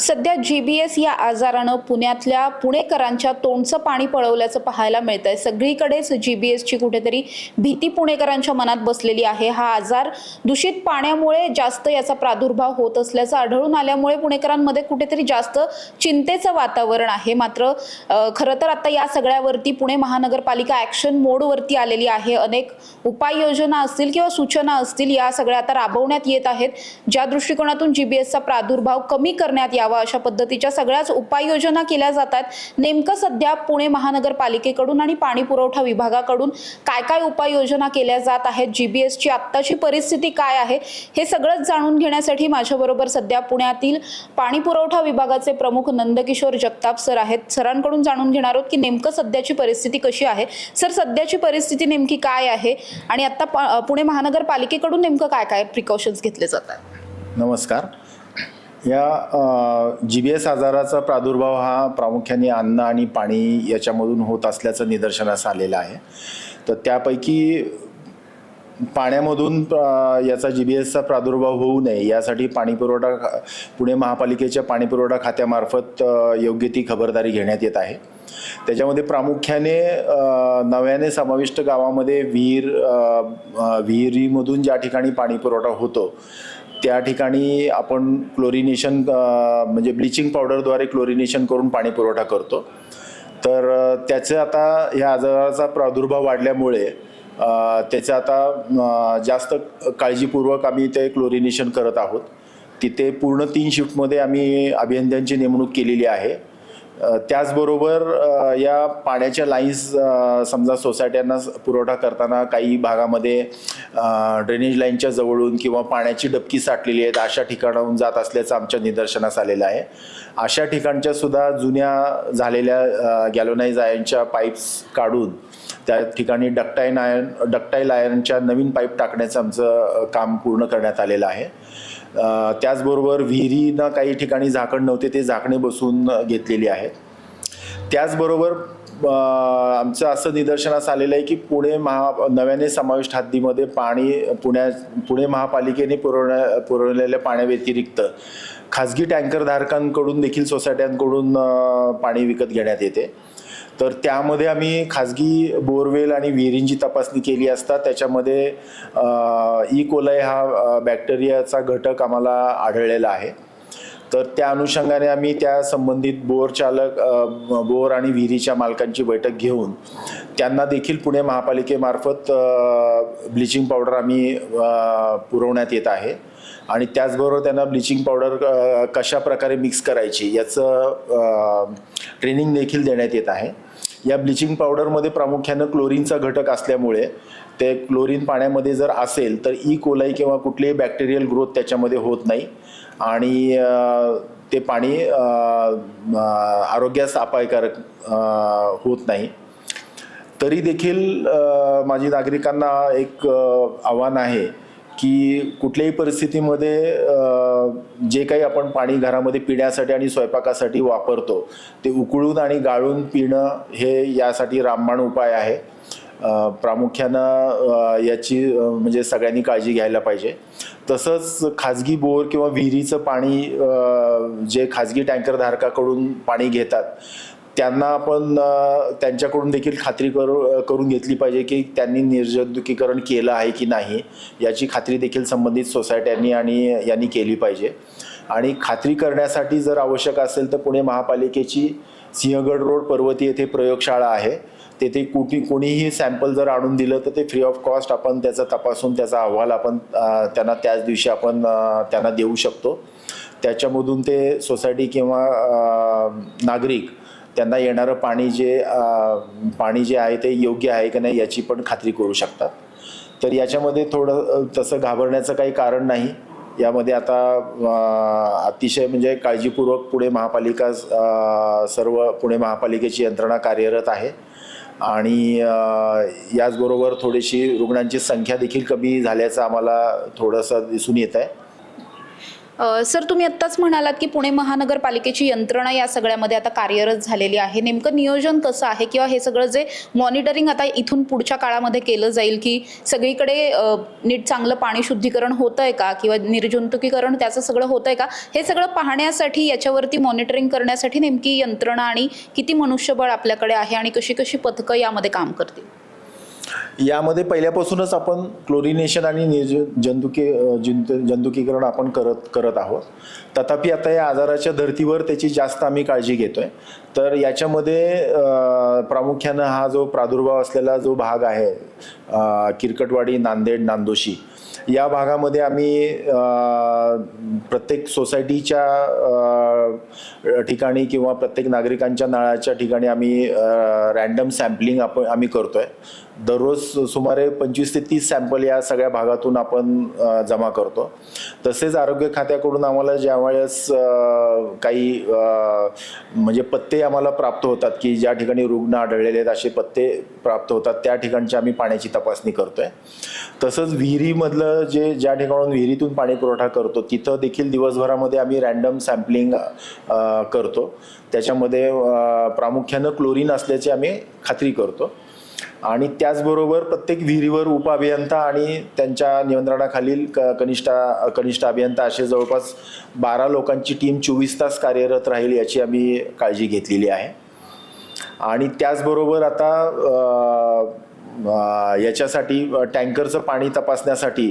सध्या G B S या आजारानं पुण्यातल्या पुणेकरांच्या तोंडचं पाणी पळवल्याचं पाहायला मिळतंय. सगळीकडेच जी बी एसची कुठेतरी भीती पुणेकरांच्या मनात बसलेली आहे. हा आजार दूषित पाण्यामुळे जास्त याचा प्रादुर्भाव होत असल्याचं आढळून आल्यामुळे पुणेकरांमध्ये कुठेतरी जास्त चिंतेचं वातावरण आहे. मात्र खरं तर आता या सगळ्यावरती पुणे महानगरपालिका ॲक्शन मोडवरती आलेली आहे. अनेक उपाययोजना असतील किंवा सूचना असतील या सगळ्या आता राबवण्यात येत आहेत. ज्या दृष्टिकोनातून जी बी एसचा प्रादुर्भाव कमी करण्यात यावा अशा पद्धतीच्या सगळ्याच उपाययोजना केल्या जातात. नेमकं सध्या पुणे महानगरपालिकेकडून आणि पाणी पुरवठा विभागाकडून काय काय उपाययोजना केल्या जात आहेत? जी बी एसची आत्ताची परिस्थिती काय आहे? हे सगळंच जाणून घेण्यासाठी माझ्याबरोबर सध्या पुण्यातील पाणी पुरवठा विभागाचे प्रमुख नंदकिशोर जगताप सर आहेत. सरांकडून जाणून घेणार आहोत की नेमकं सध्याची परिस्थिती कशी आहे? सर सध्याची परिस्थिती नेमकी काय आहे? आणि आता पुणे महानगरपालिकेकडून नेमकं काय काय प्रिकॉशन्स घेतले जातात? नमस्कार. या जी बी एस आजाराचा प्रादुर्भाव हा प्रामुख्याने अन्न आणि पाणी याच्यामधून होत असल्याचं निदर्शनास आलेलं आहे. तर त्यापैकी पाण्यामधून याचा जी बी एसचा प्रादुर्भाव होऊ नये यासाठी पाणीपुरवठा पुणे महापालिकेच्या पाणीपुरवठा खात्यामार्फत योग्य ती खबरदारी घेण्यात येत आहे. त्याच्यामध्ये प्रामुख्याने नव्याने समाविष्ट गावामध्ये विहीर विहिरीमधून ज्या ठिकाणी पाणीपुरवठा होतो त्या ठिकाणी आपण क्लोरिनेशन म्हणजे ब्लिचिंग पावडरद्वारे क्लोरिनेशन करून पाणी पुरवठा करतो. तर त्याचं आता ह्या आजाराचा प्रादुर्भाव वाढल्यामुळे त्याचं आता जास्त काळजीपूर्वक आम्ही ते क्लोरिनेशन करत आहोत. तिथे पूर्ण तीन शिफ्टमध्ये आम्ही अभियंत्यांची नेमणूक केलेली आहे. त्याचबरोबर या पाण्याच्या लाईन्स समजा सोसायट्यांना पुरवठा करताना काही भागामध्ये ड्रेनेज लाईनच्या जवळून किंवा पाण्याची डबकी साठलेली आहेत अशा ठिकाणाहून जात असल्याचं आमच्या निदर्शनास आलेलं आहे. अशा ठिकाणच्या सुद्धा जुन्या झालेल्या गॅलोनाईज आयनच्या पाईप्स काढून त्या ठिकाणी डक्टाईन आयन डक्टाईल आयनच्या नवीन पाईप टाकण्याचं आमचं काम पूर्ण करण्यात आलेलं आहे. त्याचबरोबर विहिरीनं काही ठिकाणी झाकण नव्हते ते झाकणे बसून घेतलेली आहेत. त्याचबरोबर आमचं असं निदर्शनास आलेलं आहे की पुणे महा नव्याने समाविष्ट हद्दीमध्ये पाणी पुण्या पुणे महापालिकेने पुरवण्या पुरवलेल्या पाण्याव्यतिरिक्त खाजगी टँकरधारकांकडून देखील सोसायट्यांकडून पाणी विकत घेण्यात येते. तर त्यामध्ये आम्ही खाजगी बोरवेल आणि विहिरींची तपासणी केली असता त्याच्यामध्ये ई. कोलाय हा बॅक्टेरियाचा घटक आम्हाला आढळलेला आहे. तर त्या अनुषंगाने आम्ही त्या संबंधित बोर चालक बोर आणि विहिरीच्या मालकांची बैठक घेऊन त्यांना देखील पुणे महापालिकेमार्फत ब्लिचिंग पावडर आम्ही पुरवण्यात येत आहे. आणि त्याचबरोबर त्यांना ब्लिचिंग पावडर कशा प्रकारे मिक्स करायची याचं ट्रेनिंग देखील देण्यात येत आहे. या ब्लिचिंग पावडरमध्ये प्रामुख्यानं क्लोरीनचा घटक असल्यामुळे ते क्लोरीन पाण्यामध्ये जर असेल तर ई. कोलाई किंवा कुठलीही बॅक्टेरियल ग्रोथ त्याच्यामध्ये होत नाही. आणि ते पाणी आरोग्यास अपायकारक होत नाही. तरी देखील माझी नागरिकांना एक आव्हान आहे की कुठल्याही परिस्थितीमध्ये जे काही आपण पाणी घरामध्ये पिण्यासाठी आणि स्वयंपाकासाठी वापरतो ते उकळून आणि गाळून पिणं हे यासाठी रामबाण उपाय आहे. प्रामुख्यानं याची म्हणजे सगळ्यांनी काळजी घ्यायला पाहिजे. तसंच खाजगी बोर किंवा विहिरीचं पाणी जे खाजगी टँकरधारकाकडून पाणी घेतात त्यांना आपण त्यांच्याकडून देखील खात्री करू करून घेतली पाहिजे की त्यांनी निर्जंतुकीकरण केलं आहे की नाही याची खात्री देखील संबंधित सोसायट्यांनी आणि यांनी केली पाहिजे. आणि खात्री करण्यासाठी जर आवश्यक असेल तर पुणे महापालिकेची सिंहगड रोड पर्वती येथे प्रयोगशाळा आहे. तेथे कुठे कोणीही सॅम्पल जर आणून दिलं तर ते फ्री ऑफ कॉस्ट आपण त्याचा तपासून त्याचा अहवाल आपण त्यांना त्याच दिवशी आपण त्यांना देऊ शकतो. त्याच्यामधून ते सोसायटी किंवा नागरिक त्यांना येणारं पाणी जे पाणी जे आहे ते योग्य आहे की नाही याची पण खात्री करू शकतात. तर याच्यामध्ये थोडं तसं घाबरण्याचं काही कारण नाही. यामध्ये आता अतिशय म्हणजे काळजीपूर्वक पुणे महापालिका सर्व पुणे महापालिकेची यंत्रणा कार्यरत आहे. आणि याचबरोबर थोडीशी रुग्णांची संख्या देखील कमी झाल्याचं आम्हाला थोडंसं दिसून येत आहे सर तुम्ही आत्ताच म्हणालात की पुणे महानगरपालिकेची यंत्रणा या सगळ्यामध्ये आता कार्यरत झालेली आहे. नेमकं नियोजन कसं आहे? किंवा हे सगळं जे मॉनिटरिंग आता इथून पुढच्या काळामध्ये केलं जाईल की सगळीकडे नीट चांगलं पाणी शुद्धीकरण होतं आहे का? किंवा निर्जंतुकीकरण त्याचं सगळं होतं आहे का? हे सगळं पाहण्यासाठी याच्यावरती मॉनिटरिंग करण्यासाठी नेमकी यंत्रणा आणि किती मनुष्यबळ आपल्याकडे आहे आणि कशी कशी पथकं यामध्ये काम करतील? यामध्ये पहिल्यापासूनच आपण क्लोरिनेशन आणि निर्ज जंतुकी जंतु जंतुकीकरण आपण करत करत आहोत. तथापि आता या आजाराच्या धर्तीवर त्याची जास्त आम्ही काळजी घेतोय. तर याच्यामध्ये प्रामुख्यानं हा जो प्रादुर्भाव असलेला जो भाग आहे किरकटवाडी नांदेड नांदोशी या भागामध्ये आम्ही प्रत्येक सोसायटीच्या ठिकाणी किंवा प्रत्येक नागरिकांच्या नळाच्या ठिकाणी आम्ही रॅन्डम सॅम्पलिंग आपण आम्ही करतोय. दररोज सुमारे पंचवीस ते तीस सॅम्पल या सगळ्या भागातून आपण जमा करतो. तसेच आरोग्य खात्याकडून आम्हाला ज्यावेळेस वेळेस काही म्हणजे पत्ते आम्हाला प्राप्त होतात की ज्या ठिकाणी रुग्ण आढळलेले आहेत असे पत्ते प्राप्त होतात त्या ठिकाणची आम्ही पाण्याची तपासणी करतोय. तसंच विहिरीमधलं जे ज्या ठिकाणून विहिरीतून पाणी पुरवठा करतो तिथं देखील दिवसभरामध्ये आम्ही रॅन्डम सॅम्पलिंग करतो. त्याच्यामध्ये प्रामुख्यानं क्लोरीन असल्याची आम्ही खात्री करतो. आणि त्याचबरोबर प्रत्येक विहिरीवर उप अभियंता आणि त्यांच्या नियंत्रणाखालील क कनिष्ठ कनिष्ठ अभियंता असे जवळपास बारा लोकांची टीम चोवीस तास कार्यरत राहील याची आम्ही काळजी घेतलेली आहे. आणि त्याचबरोबर आता याच्यासाठी टँकरचं पाणी तपासण्यासाठी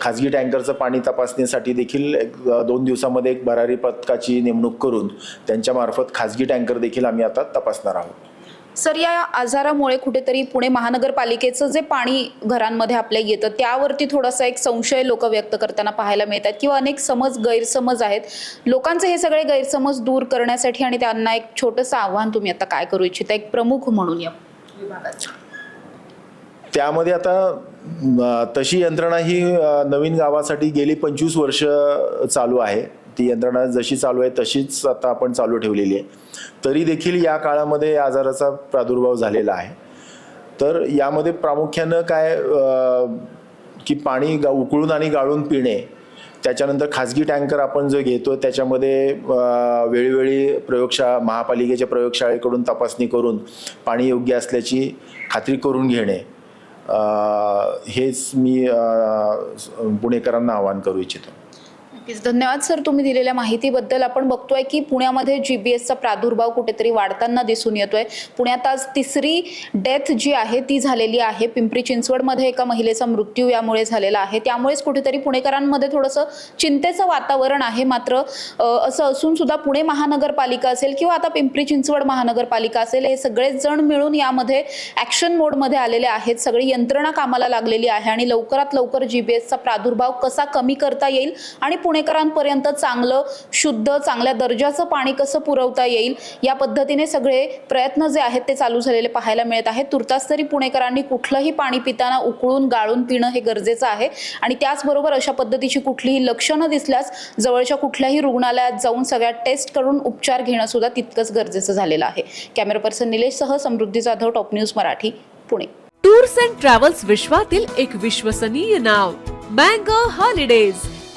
खाजगी टँकरचं पाणी तपासण्यासाठी देखील एक दोन दिवसामध्ये एक भरारी पथकाची नेमणूक करून त्यांच्यामार्फत खाजगी टँकर देखील आम्ही आता तपासणार आहोत. सर या आजारामुळे कुठेतरी पुणे महानगरपालिकेचं जे पाणी घरांमध्ये आपल्या येतं त्यावरती थोडासा एक संशय लोक व्यक्त करताना पाहायला मिळतात किंवा अनेक समज गैरसमज आहेत. लोकांचे हे सगळे गैरसमज दूर करण्यासाठी आणि त्यांना एक छोटंसं आव्हान तुम्ही आता काय करू इच्छिता? एक प्रमुख म्हणून या विभागात त्यामध्ये आता तशी यंत्रणा ही नवीन गावासाठी गेली पंचवीस वर्ष चालू आहे. ती यंत्रणा जशी चालू आहे तशीच आता आपण चालू ठेवलेली आहे. तरी देखील या काळामध्ये आजाराचा प्रादुर्भाव झालेला आहे. तर यामध्ये प्रामुख्यानं काय की पाणी गा उकळून आणि गाळून पिणे त्याच्यानंतर खाजगी टँकर आपण जो घेतो त्याच्यामध्ये वेळोवेळी प्रयोगशाळा महापालिकेच्या प्रयोगशाळेकडून तपासणी करून पाणी योग्य असल्याची खात्री करून घेणे हेच मी पुणेकरांना आवाहन करू इच्छितो. नक्कीच. धन्यवाद सर तुम्ही दिलेल्या माहितीबद्दल. आपण बघतोय की पुण्यामध्ये जी बी एसचा प्रादुर्भाव कुठेतरी वाढताना दिसून येतोय. पुण्यात आज तिसरी डेथ जी आहे ती झालेली आहे. पिंपरी चिंचवडमध्ये एका महिलेचा मृत्यू यामुळे झालेला आहे. त्यामुळेच कुठेतरी पुणेकरांमध्ये थोडंसं चिंतेचं वातावरण आहे. मात्र असं असून सुद्धा पुणे महानगरपालिका असेल किंवा आता पिंपरी चिंचवड महानगरपालिका असेल हे सगळेच जण मिळून यामध्ये ॲक्शन मोडमध्ये आलेले आहेत. सगळी यंत्रणा कामाला लागलेली आहे आणि लवकरात लवकर जी बी एसचा प्रादुर्भाव कसा कमी करता येईल आणि पुणे पुणेकरांपर्यंत चांगलं शुद्ध चांगल्या दर्जाचं पाणी कसं पुरवता येईल? या पद्धतीने सगळे प्रयत्न जे आहेत ते चालू झालेले पाहायला मिळत आहेत. तुर्तास तरी पुणेकरांनी कुठलंही पाणी पिताना उकळून गाळून पिणं हे गरजेचं आहे. आणि त्याचबरोबर अशा पद्धतीची कुठलीही लक्षणं दिसल्यास जवळच्या कुठल्याही रुग्णालयात जाऊन सगळ्या टेस्ट करून उपचार घेणं सुद्धा तितकंच गरजेचं झालेलं आहे. Camera person निलेशसह Samruddhi Jadhav top news Marathi Pune. Tours and travels विश्वातील एक विश्वसनीय नाव मँगो हॉलिडेज.